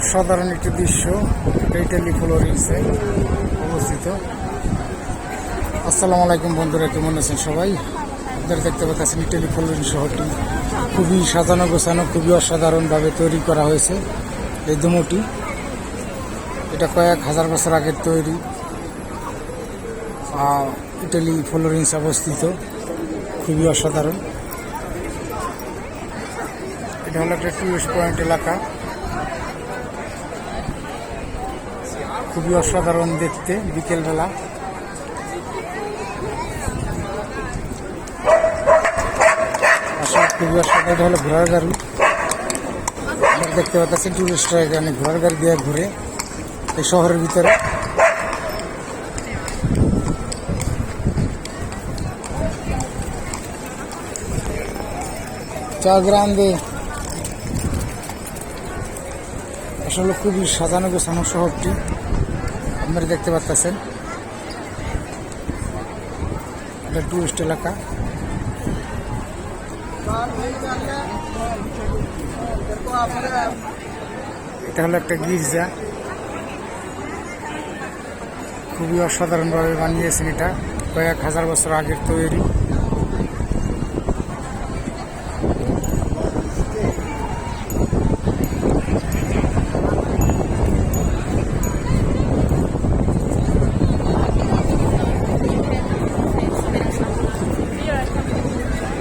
অসাধারণ একটি দৃশ্য ইটালি ফ্লোরিন্সে অবস্থিত। আসসালামু আলাইকুম বন্ধুরা, কেমন আছেন সবাই? আপনারা দেখতে পাচ্ছেন ইটালি ফ্লোরিন শহরটি। খুবই সাজানো গোছানো, খুবই অসাধারণভাবে তৈরি করা হয়েছে এই দুমোটি এটা কয়েক হাজার বছর আগের তৈরি। ইটালি ফ্লোরিন্স অবস্থিত। খুবই অসাধারণ। এটা হলো একটা টুরিস্ট পয়েন্ট এলাকা। খুবই অসাধারণ দেখতে বিকেলবেলা। আসলে খুবই অসাধারণ হলো ঘোড়ার গাড়ি। আপনারা দেখতে পাচ্ছেন টুরিস্টরা এখানে ঘোড়ার গাড়ি দিয়ে ঘুরে এই শহরের ভিতরে। চা আসলে খুবই সাজানো গোছানো শহরটি। আপনারা দেখতে পাচ্ছেন এটা টুরিস্ট এলাকা। এটা হলো একটা গির্জা। খুবই অসাধারণভাবে বানিয়েছেন এটা। কয়েক হাজার বছর আগের তৈরি।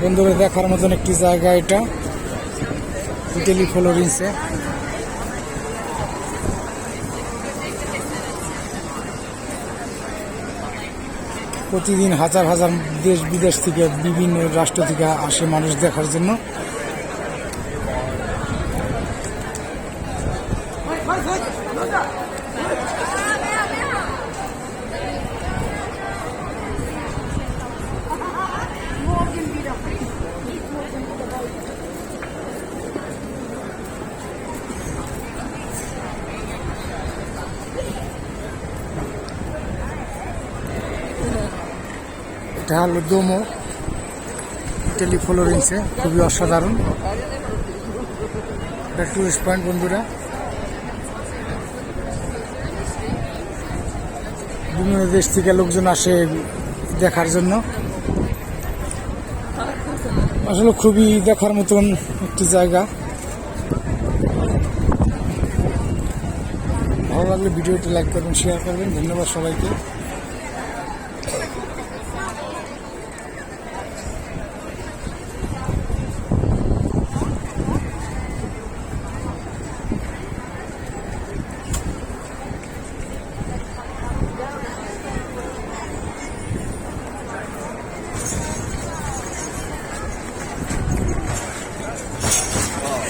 বন্ধুরা দেখার মতন একটি জায়গা এটা। ইটালি ফ্লোরিন্সে। প্রতিদিন হাজার হাজার দেশ বিদেশ থেকে, বিভিন্ন রাষ্ট্র থেকে আসে মানুষ দেখার জন্য। এটা হলো দোমো ইটালি ফ্লোরেন্সে খুবই অসাধারণ। এটা টুরিস্ট পয়েন্ট বন্ধুরা। বিভিন্ন দেশ থেকে লোকজন আসে দেখার জন্য। আসলে খুবই দেখার মতন একটি জায়গা। ভালো লাগলে ভিডিওটি লাইক করবেন শেয়ার করবেন। ধন্যবাদ সবাইকে।